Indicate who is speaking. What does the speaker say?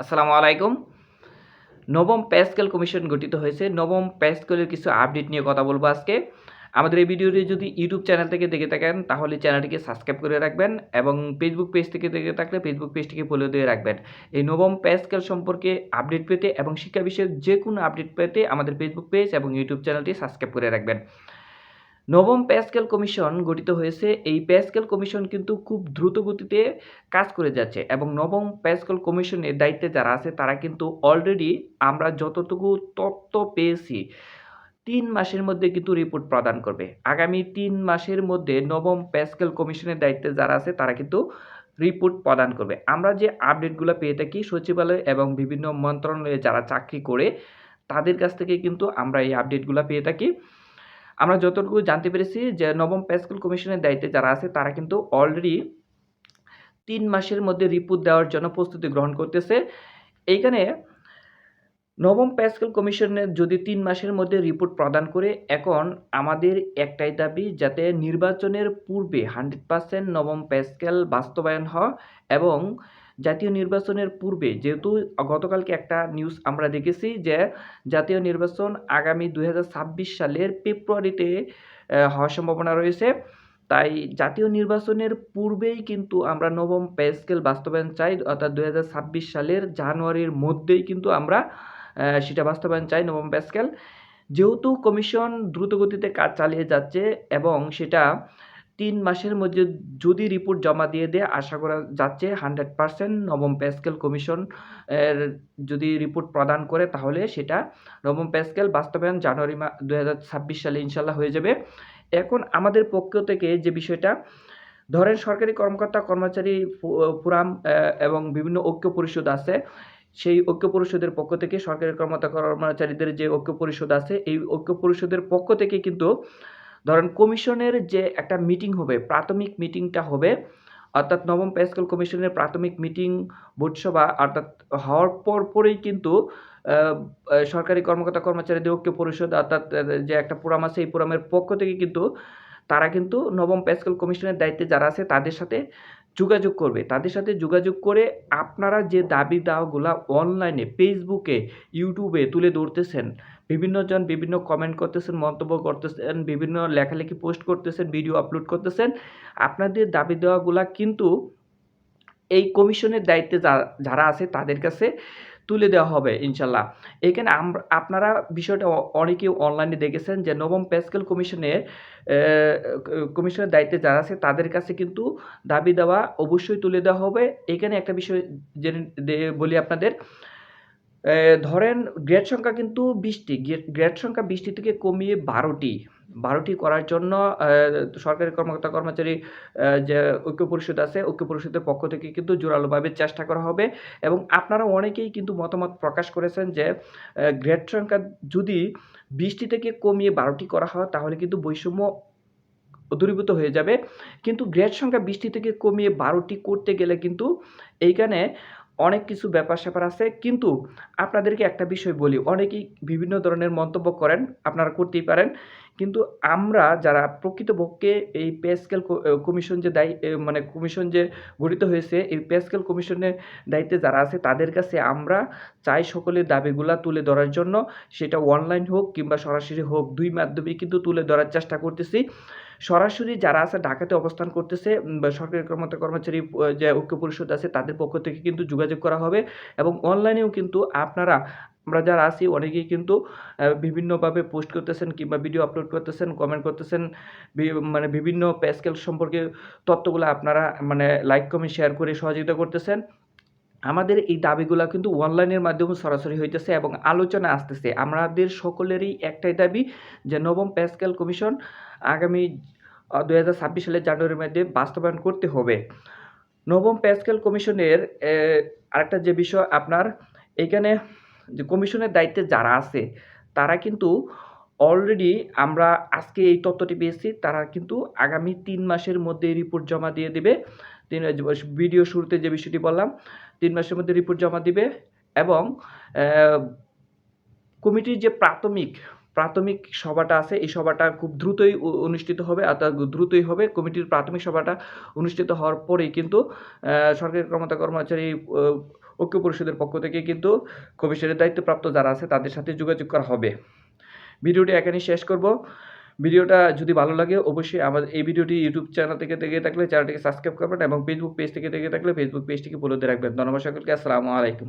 Speaker 1: আসসালামু আলাইকুম। নবম পে স্কেল কমিশন গঠিত হয়েছে। নবম পে স্কেলের কিছু আপডেট নিয়ে কথা বলব আজকে। আমাদের এই ভিডিওটি যদি ইউটিউব চ্যানেল থেকে দেখে থাকেন, তাহলে চ্যানেলটিকে সাবস্ক্রাইব করে রাখবেন এবং ফেসবুক পেজ থেকে দেখে থাকলে ফেসবুক পেজটিকে ফলো দিয়ে রাখবেন। এই নবম পে স্কেল সম্পর্কে আপডেট পেতে এবং শিক্ষা বিষয়ক যে কোনো আপডেট পেতে আমাদের ফেসবুক পেজ এবং ইউটিউব চ্যানেলটি সাবস্ক্রাইব করে রাখবেন। নবম পে স্কেল কমিশন গঠিত হয়েছে। এই পে স্কেল কমিশন কিন্তু খুব দ্রুত গতিতে কাজ করে যাচ্ছে এবং নবম পে স্কেল কমিশনের দায়িত্বে যারা আছে, তারা কিন্তু অলরেডি আমরা যতটুকু তথ্য পেয়েছি, তিন মাসের মধ্যে কিন্তু রিপোর্ট প্রদান করবে। আগামী তিন মাসের মধ্যে নবম পে স্কেল কমিশনের দায়িত্বে যারা আছে, তারা কিন্তু রিপোর্ট প্রদান করবে। আমরা যে আপডেটগুলো পেয়ে থাকি সচিবালয় এবং বিভিন্ন মন্ত্রণালয়ে যারা চাকরি করে, তাদের কাছ থেকে কিন্তু আমরা এই আপডেটগুলো পেয়ে থাকি। আমরা যতটুকু জানতে পেরেছি যে নবম পে স্কেল কমিশনের দায়িত্বে যারা আছে, তারা কিন্তু অলরেডি তিন মাসের মধ্যে রিপোর্ট দেওয়ার জন্য প্রস্তুতি গ্রহণ করতেছে। এইখানে নবম পে স্কেল কমিশনের যদি তিন মাসের মধ্যে রিপোর্ট প্রদান করে, এখন আমাদের একটাই দাবি যাতে নির্বাচনের পূর্বে হান্ড্রেড পার্সেন্ট নবম পে স্কেল বাস্তবায়ন হয় এবং জাতীয় নির্বাচনের পূর্বে, যেহেতু গতকালকে একটা নিউজ আমরা দেখেছি যে, জাতীয় নির্বাচন আগামী দু হাজার ছাব্বিশ সালের ফেব্রুয়ারিতে হওয়ার সম্ভাবনা রয়েছে। তাই জাতীয় নির্বাচনের পূর্বেই কিন্তু আমরা নবম পে স্কেল বাস্তবায়ন চাই, অর্থাৎ দু হাজার ছাব্বিশ সালের জানুয়ারির মধ্যেই কিন্তু আমরা সেটা বাস্তবায়ন চাই নবম পে স্কেল যেহেতু কমিশন দ্রুতগতিতে কাজ চালিয়ে যাচ্ছে এবং সেটা তিন মাসের মধ্যে যদি রিপোর্ট জমা দিয়ে দেয়, আশা করা যাচ্ছে হান্ড্রেড পার্সেন্ট নবম পে স্কেল কমিশন এর যদি রিপোর্ট প্রদান করে, তাহলে সেটা নবম পে স্কেল বাস্তবায়ন জানুয়ারি মা দু ছাব্বিশ সালে ইনশাল্লাহ হয়ে যাবে। এখন আমাদের পক্ষ থেকে যে বিষয়টা, ধরেন সরকারি কর্মকর্তা, কর্মচারী ফোরাম এবং বিভিন্ন ঐক্য পরিষদ আছে, সেই ঐক্য পরিষদের পক্ষ থেকে সরকারি কর্মকর্তা, কর্মচারীদের যে ঐক্য পরিষদ আছে, এই ঐক্য পরিষদের পক্ষ থেকে কিন্তু ধরেন কমিশনের যে একটা মিটিং হবে, প্রাথমিক মিটিংটা হবে, অর্থাৎ নবম পে স্কেল কমিশনের প্রাথমিক মিটিং বোর্ডসভা অর্থাৎ হওয়ার পর পরেই কিন্তু সরকারি কর্মকর্তা কর্মচারীদের ঐক্য পরিষদ অর্থাৎ যে একটা ফোরাম আছে, এই ফোরামের পক্ষ থেকে কিন্তু তারা কিন্তু নবম পে স্কেল কমিশনের দায়িত্বে যারা আছে, তাদের সাথে যোগাযোগ করবে। তাদের সাথে যোগাযোগ করে আপনারা যে দাবি দাওয়াগুলা অনলাইনে ফেসবুকে ইউটিউবে তুলে ধরতেছেন বিভিন্নজন বিভিন্ন কমেন্ট করতেছেন, মন্তব্য করতেছেন, বিভিন্ন লেখালেখি পোস্ট করতেছেন ভিডিও আপলোড করতেছেন। আপনাদের দাবি দেওয়াগুলা কিন্তু এই কমিশনের দায়িত্বে যারা আছে তাদের কাছে তুলে দেওয়া হবে ইনশাল্লাহ। এখানে আপনারা বিষয়টা অনেকেই অনলাইনে দেখেছেন যে নবম পেস্কেল কমিশনের কমিশনের দায়িত্বে যারা আছে তাদের কাছে কিন্তু দাবি দেওয়া অবশ্যই তুলে দেওয়া হবে। এখানে একটা বিষয় জেনে বলি আপনাদের। ধরেন গ্রেড সংখ্যা কিন্তু বিশটি গ্রেড সংখ্যা বিশটি থেকে কমিয়ে বারোটি। বারোটি করার জন্য সরকারি কর্মকর্তা কর্মচারী যে ঐক্য পরিষদ আছে, ঐক্য পরিষদের পক্ষ থেকে কিন্তু জোরালোভাবে চেষ্টা করা হবে। এবং আপনারা অনেকেই কিন্তু মতামত প্রকাশ করেছেন যে গ্রেড সংখ্যা যদি বিশটি থেকে কমিয়ে বারোটি করা হয়, তাহলে কিন্তু বৈষম্য দূরীভূত হয়ে যাবে। কিন্তু গ্রেড সংখ্যা বিশটি থেকে কমিয়ে বারোটি করতে গেলে কিন্তু এইখানে অনেক কিছু ব্যাপার স্যাপার আছে, কিন্তু আপনাদেরকে একটা বিষয় বলি, অনেকেই বিভিন্ন ধরনের মন্তব্য করেন, আপনারা করতেই পারেন, কিন্তু আমরা যারা প্রকৃতপক্ষে এই পে স্কেল কমিশন যে দায়ী মানে কমিশন যে গঠিত হয়েছে, এই পে স্কেল কমিশনের দায়িত্বে যারা আছে, তাদের কাছে আমরা চাই সকলের দাবিগুলা তুলে ধরার জন্য। সেটা অনলাইন হোক কিংবা সরাসরি হোক, দুই মাধ্যমে কিন্তু তুলে ধরার চেষ্টা করতেছি। সরাসরি যারা আছে ঢাকাতে অবস্থান করতেছে সরকারি কর্মকর্তা কর্মচারী যে ঐক্য পরিষদ আছে তাদের পক্ষ থেকে কিন্তু যোগাযোগ করা হবে এবং অনলাইনেও কিন্তু আপনারা, আমরা যারা আছি অনেকেই কিন্তু বিভিন্নভাবে পোস্ট করতেছেন কিংবা ভিডিও আপলোড করতেছেন, কমেন্ট করতেছেন মানে বিভিন্ন প্যাসকেল সম্পর্কে তথ্যগুলো আপনারা মানে লাইক, কমেন্ট, শেয়ার করে সহযোগিতা করতেছেন। আমাদের এই দাবিগুলো কিন্তু অনলাইনের মাধ্যমে সরাসরি হইতেছে এবং আলোচনা আসতেছে। আমাদের সকলেরই একটাই দাবি যে নবম প্যাসকেল কমিশন আগামী দু হাজার ছাব্বিশ সালের জানুয়ারির মধ্যে বাস্তবায়ন করতে হবে। নবম প্যাসকেল কমিশনের আরেকটা যে বিষয় আপনার, এখানে যে কমিশনের দায়িত্বে যারা আছে, তারা কিন্তু অলরেডি আমরা আজকে এই তথ্যটি পেয়েছি, তারা কিন্তু আগামী তিন মাসের মধ্যে রিপোর্ট জমা দিয়ে দেবে। তিন ভিডিও শুরুতে যে বিষয়টি বললাম, তিন মাসের মধ্যে রিপোর্ট জমা দিবে এবং কমিটির যে প্রাথমিক প্রাথমিক সভাটা আছে, এই সভাটা খুব দ্রুতই অনুষ্ঠিত হবে, অর্থাৎ দ্রুতই হবে। কমিটির প্রাথমিক সভাটা অনুষ্ঠিত হওয়ার পরেই কিন্তু সরকারি কর্মকর্তা কর্মচারী ঐক্য পরিষদের পক্ষ থেকে কিন্তু কমিশনের দায়িত্বপ্রাপ্ত যারা আছে, তাদের সাথে যোগাযোগ করা হবে। ভিডিওটি এখানেই শেষ করব। ভিডিওটা যদি ভালো লাগে, অবশ্যই আমাদের এই ভিডিওটি ইউটিউব চ্যানেল থেকে দেখে থাকলে চ্যানেলটিকে সাবস্ক্রাইব করবেন এবং ফেসবুক পেজ থেকে দেখে থাকলে ফেসবুক পেজটিকে ফলো দিয়ে রাখবেন। ধন্যবাদ সকলকে, আসসালামু আলাইকুম।